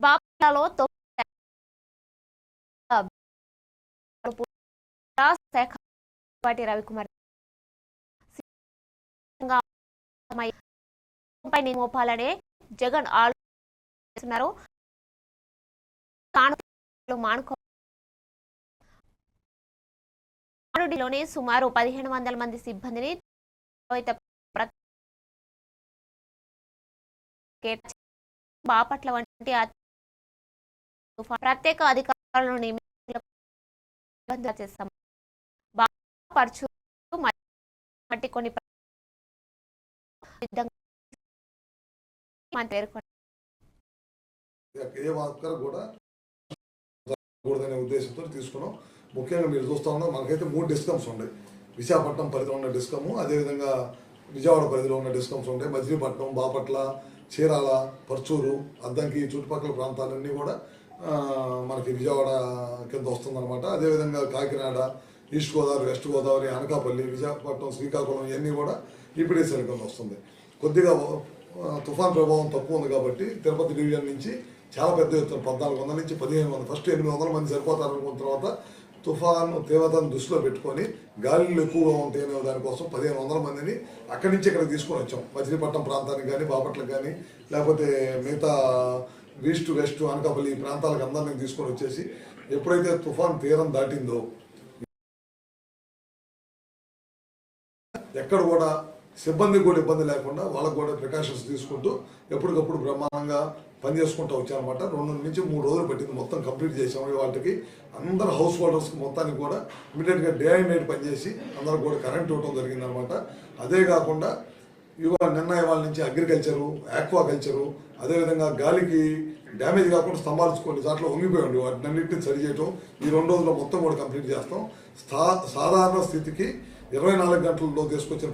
బాపట్లలో తొమ్మిది శాఖ పాటి రవికుమార్. పై మోపాలనే జగన్ ఆలోచిస్తున్నారు. తాను మానుకో మానుడిలోని సుమారు పదిహేను వందల మంది సిబ్బందిని బాపట్ల వంటి ప్రత్యేక అధికారులను నియమించడం చేస్తాం. పరచు మట్టి కొన్ని ఏ కూడా కూడదనే ఉద్దేశంతో తీసుకున్నాం. ముఖ్యంగా మీరు చూస్తా ఉన్నా మనకైతే మూడు డిస్కమ్స్ ఉన్నాయి విశాఖపట్నం పరిధిలో ఉన్న డిస్కము అదేవిధంగా విజయవాడ పరిధిలో ఉన్న డిస్కమ్స్ ఉంటాయి మజిలీపట్నం బాపట్ల చీరాల పర్చూరు అద్దంకి చుట్టుపక్కల ప్రాంతాలన్నీ కూడా మనకి విజయవాడ కింద వస్తుందన్నమాట. అదేవిధంగా కాకినాడ ఈస్ట్ గోదావరి వెస్ట్ గోదావరి అనకాపల్లి విశాఖపట్నం శ్రీకాకుళం ఇవన్నీ కూడా ఈపీడీసీల కింద వస్తుంది. కొద్దిగా తుఫాన్ ప్రభావం తక్కువ ఉంది కాబట్టి తిరుపతి డివిజన్ నుంచి చాలా పెద్ద ఎత్తున పద్నాలుగు వందల నుంచి పదిహేను వందల ఫస్ట్ ఎనిమిది వందల మంది సరిపోతారు అనుకున్న తర్వాత తుఫాను తీవ్రతను దృష్టిలో పెట్టుకొని గాలులు ఎక్కువగా ఉంటాయనే దానికోసం పదిహేను వందల మందిని అక్కడి నుంచి ఇక్కడ తీసుకొని వచ్చాం. మచిలీపట్నం ప్రాంతానికి కానీ బాపట్లకు కానీ లేకపోతే మిగతా ఈస్ట్ వెస్ట్ అనకాపల్లి ఈ ప్రాంతాలకు అందరినీ తీసుకొని వచ్చేసి ఎప్పుడైతే తుఫాన్ తీరం దాటిందో ఎక్కడ కూడా సిబ్బందికి కూడా ఇబ్బంది లేకుండా వాళ్ళకు కూడా ప్రికాషన్స్ తీసుకుంటూ ఎప్పటికప్పుడు బ్రహ్మాండంగా పని చేసుకుంటూ రెండు నుంచి మూడు రోజులు పట్టింది. మొత్తం కంప్లీట్ చేసాము వాటికి అందరు హౌస్ హోల్డర్స్కి మొత్తానికి కూడా ఇమీడియట్గా డే అండ్ నైట్ పనిచేసి అందరికి కూడా కరెంట్ ఇవ్వడం జరిగిందనమాట అదే కాకుండా ఇవాళ నిన్న ఇవాళ నుంచి అగ్రికల్చరు ఆక్వాకల్చరు అదేవిధంగా గాలికి డ్యామేజ్ కాకుండా స్తంభాలు దాంట్లో చాట్ల వంగిపోయి ఉండి వాటినన్నింటినీ సరి చేయటం ఈ రెండు రోజుల్లో మొత్తం కూడా కంప్లీట్ చేస్తాం. సాధారణ స్థితికి ఇరవై నాలుగు గంటల్లో తీసుకొచ్చిన